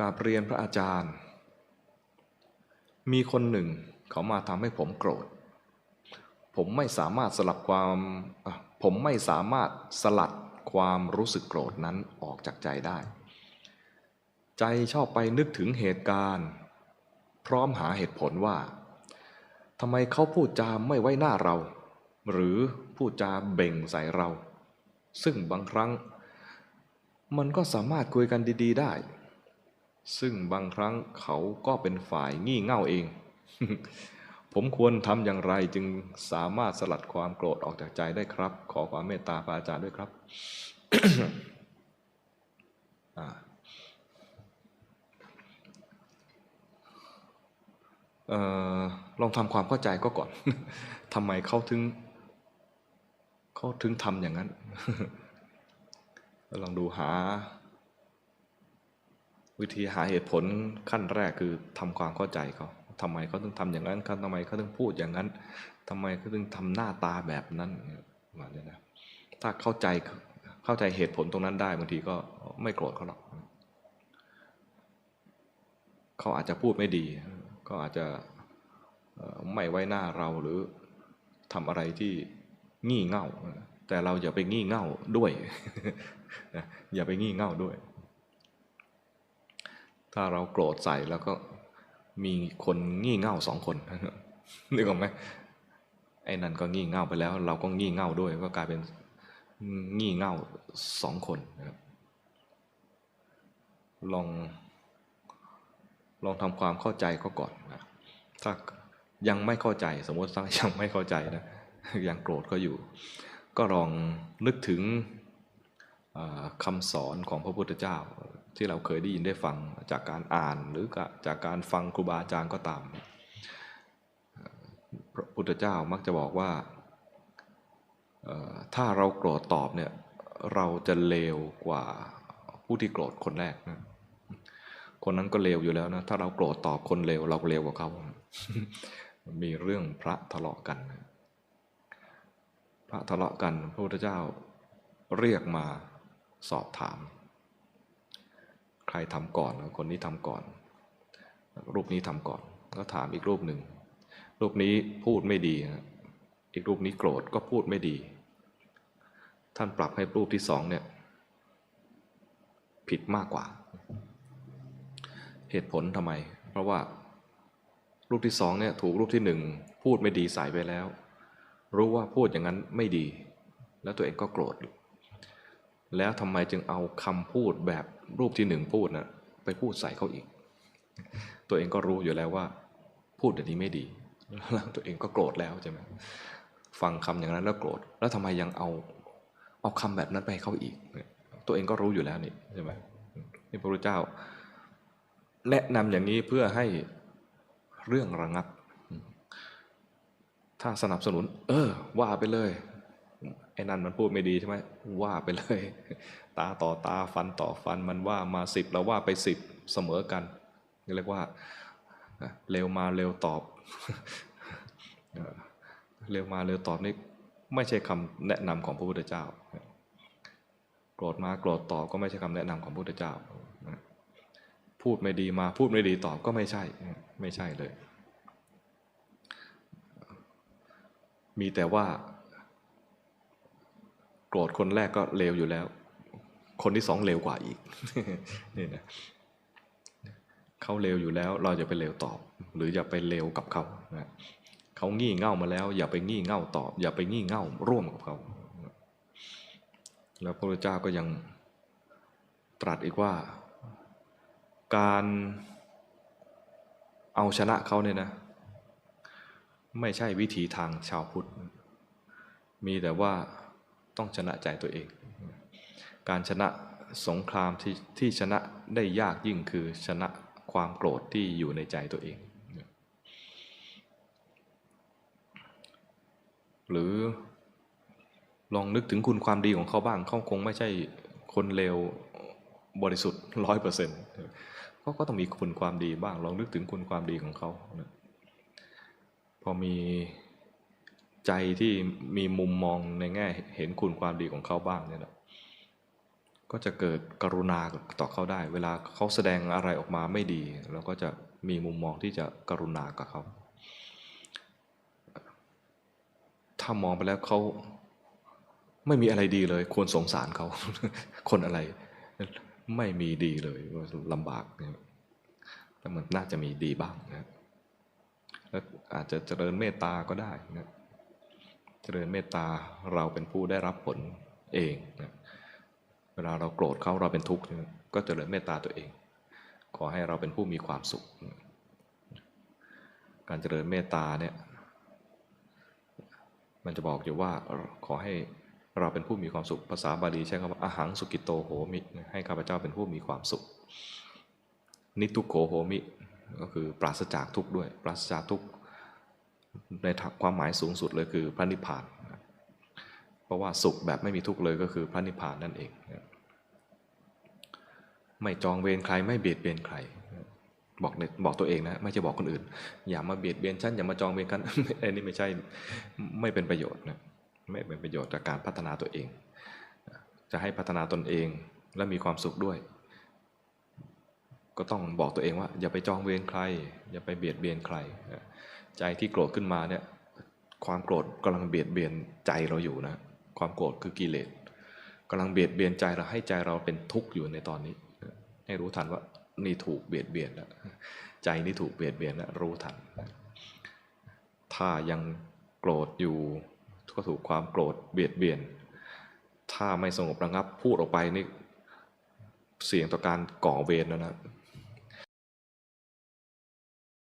กราบเรียนพระอาจารย์ มีคนหนึ่งเขามาทำให้ผมโกรธ ผมไม่สามารถสลับความ ผมไม่สามารถสลัดความรู้สึกโกรธนั้นออกจากใจได้ ใจชอบไปนึกถึงเหตุการณ์ พร้อมหาเหตุผลว่าทำไมเขาพูดจาไม่ไว้หน้าเรา หรือพูดจาเบ่งใส่เรา ซึ่งบางครั้ง มันก็สามารถคุยกันดี ๆ ได้ ซึ่งบางครั้งเขาก็เป็นฝ่ายงี่เง่าเอง ผมควรทำอย่างไรจึงสามารถสลัดความโกรธออกจากใจได้ครับ ขอความเมตตาพระอาจารย์ด้วยครับออลองทำความเข้าใจก็ก่อนทำไมเขาถึงเขาถึงทำอย่างนั้น ลองดูหา วิธีหาเหตุผลขั้นแรกคือทำความเข้าใจเขาทำไมเขาถึงทำอย่างนั้นครับทำไมเขาถึงพูดอย่างนั้นทำไมเขาถึงทำหน้าตาแบบนั้นมาณนี้นะถ้าเข้าใจเข้าใจเหตุผลตรงนั้นได้บางทีก็ไม่โกรธเขาหรอกเขาอาจจะพูดไม่ดี ก็อาจจะไม่ไว้หน้าเราหรือทำอะไรที่งี่เง่า แต่เราอย่าไปงี่เง่าด้วย อย่าไปงี่เง่าด้วย ถ้าเราโกรธใส่แล้วก็มีคนงี่เง่าสองคนนึกออกไหมไอ้นั่นก็งี่เง่าไปแล้ว เราก็งี่เง่าด้วยก็กลายเป็นงี่เง่าสองคนนะครับลองลองทำความเข้าใจเขาก่อนนะถ้ายังไม่เข้าใจสมมติถ้ายังไม่เข้าใจนะยังโกรธก็อยู่ ก็ลองนึกถึง คำสอนของพระพุทธเจ้า ที่เราเคยได้ยินได้ฟังจากการอ่านหรือจากการฟังครูบาอาจารย์ก็ตาม พระพุทธเจ้ามักจะบอกว่าถ้าเราโกรธตอบเนี่ยเราจะเลวกว่าผู้ที่โกรธคนแรกนะคนนั้นก็เลวอยู่แล้วนะถ้าเราโกรธตอบคนเลวเราเลวกว่าเขา มีเรื่องพระทะเลาะกัน พระทะเลาะกัน พระพุทธเจ้าเรียกมา สอบถาม ใครทำก่อนคนนี้ทำก่อน รูปนี้ทำก่อน ก็ถามอีกรูปหนึ่ง รูปนี้พูดไม่ดีนะอีกรูปนี้โกรธก็พูดไม่ดี ท่านปรับให้รูปที่สองเนี่ยผิดมากกว่า เหตุผลทำไม เพราะว่ารูปที่สองเนี่ยถูกรูปที่หนึ่งพูดไม่ดีใส่ไปแล้ว รู้ว่าพูดอย่างนั้นไม่ดี แล้วตัวเองก็โกรธ แล้วทำไมจึงเอาคำพูดแบบรูปที่หนึ่งพูดนะไปพูดใส่เขาอีก ตัวเองก็รู้อยู่แล้วว่า พูดแบบนี้ไม่ดีแล้วตัวเองก็โกรธแล้วใช่ไหมฟังคำอย่างนั้นแล้วโกรธ แล้วทำไมยังเอาเอาคำแบบนั้นไปให้เขาอีก ตัวเองก็รู้อยู่แล้วนี่ใช่ไหมนี่พระพุทธเจ้า แนะนำอย่างนี้เพื่อให้เรื่องระงับ ถ้าสนับสนุน เออ ว่าไปเลย ไอ้นั่นมันพูดไม่ดีใช่ไหมว่าไปเลย ตาต่อตาฟันต่อฟันมันว่ามาสิบเราว่าไปสิบเสมอกันนี่เรียกว่าเร็วมาเร็วตอบเร็วมาเร็วตอบนี่ไม่ใช่คำแนะนำของพระพุทธเจ้า โกรธมาโกรธตอบก็ไม่ใช่คำแนะนำของพระพุทธเจ้า พูดไม่ดีมาพูดไม่ดีตอบก็ไม่ใช่ไม่ใช่เลย มีแต่ว่า รธคนแรกก็เลวอยู่แล้ว คนที่สองเลวกว่าอีกนี่นะเขาเลวอยู่แล้ว เราจะไปเลวตอบ หรืออย่าไปเลวกับเขานะเขางี่เง่ามาแล้ว อย่าไปงี่เง่าตอบ อย่าไปงี่เง่าร่วมกับเขา แล้วพระพุทธเจ้าก็ยังตรัสอีกว่า การเอาชนะเขาเนี่ยนะ ไม่ใช่วิธีทางชาวพุทธ มีแต่ว่า ต้องชนะใจตัวเอง การชนะสงครามที่ที่ชนะได้ยากยิ่งคือชนะความโกรธที่อยู่ในใจตัวเอง หรือลองนึกถึงคุณความดีของเขาบ้าง เขาคงไม่ใช่คนเลวบริสุทธิ์ร้อยเปอร์เซ็นต์เขาก็ต้องมีคุณความดีบ้าง ลองนึกถึงคุณความดีของเขา พอมี ใจที่มีมุมมองในแง่เห็นคุณความดีของเขาบ้างเนี่ยนะก็จะเกิดกรุณาต่อเขาได้ เวลาเขาแสดงอะไรออกมาไม่ดี เราก็จะมีมุมมองที่จะกรุณากับเขา ถ้ามองไปแล้วเขาไม่มีอะไรดีเลย ควรสงสารเขา คนอะไร ไม่มีดีเลยลำบากเนี่ยแต่มันน่าจะมีดีบ้างนะแล้วอาจจะเจริญเมตตาก็ได้นะ เจริญเมตตาเราเป็นผู้ได้รับผลเองนะเวลาเราโกรธเขาเราเป็นทุกข์ก็เจริญเมตตาตัวเอง ขอให้เราเป็นผู้มีความสุข การเจริญเมตตาเนี่ยมันจะบอกอยู่ว่าขอให้เราเป็นผู้มีความสุข ภาษาบาลีใช้คำว่าอาหังสุกิโตโหมิให้ข้าพเจ้าเป็นผู้มีความสุข นิทุกโขโหมิ ก็คือปราศจากทุกข์ด้วย ปราศจากทุกข์ ในความหมายสูงสุดเลยคือพระนิพพาน เพราะว่าสุขแบบไม่มีทุกข์เลยก็คือพระนิพพานนั่นเอง ไม่จองเวรใครไม่เบียดเบียนใคร บอกเนตบอกตัวเองนะไม่ใช่บอกคนอื่น อย่ามาเบียดเบียนฉันอย่ามาจองเวรกันอันนี้ไม่ใช่ไม่เป็นประโยชน์นะไม่เป็นประโยชน์จากการพัฒนาตัวเอง จะให้พัฒนาตนเองและมีความสุขด้วย ก็ต้องบอกตัวเองว่า อย่าไปจองเวรใคร อย่าไปเบียดเบียนใคร ใจที่โกรธขึ้นมาเนี่ยความโกรธกำลังเบียดเบียนใจเราอยู่นะ ความโกรธคือกิเลสกำลังเบียดเบียนใจเราให้ใจเราเป็นทุกข์อยู่ในตอนนี้ ให้รู้ทันว่านี่ถูกเบียดเบียนแล้วใจนี่ถูกเบียดเบียนแล้วรู้ทัน ถ้ายังโกรธอยู่ก็ถูกความโกรธเบียดเบียน ถ้าไม่สงบระงับพูดออกไปนี่เสี่ยงต่อการก่อเวรแล้วนะ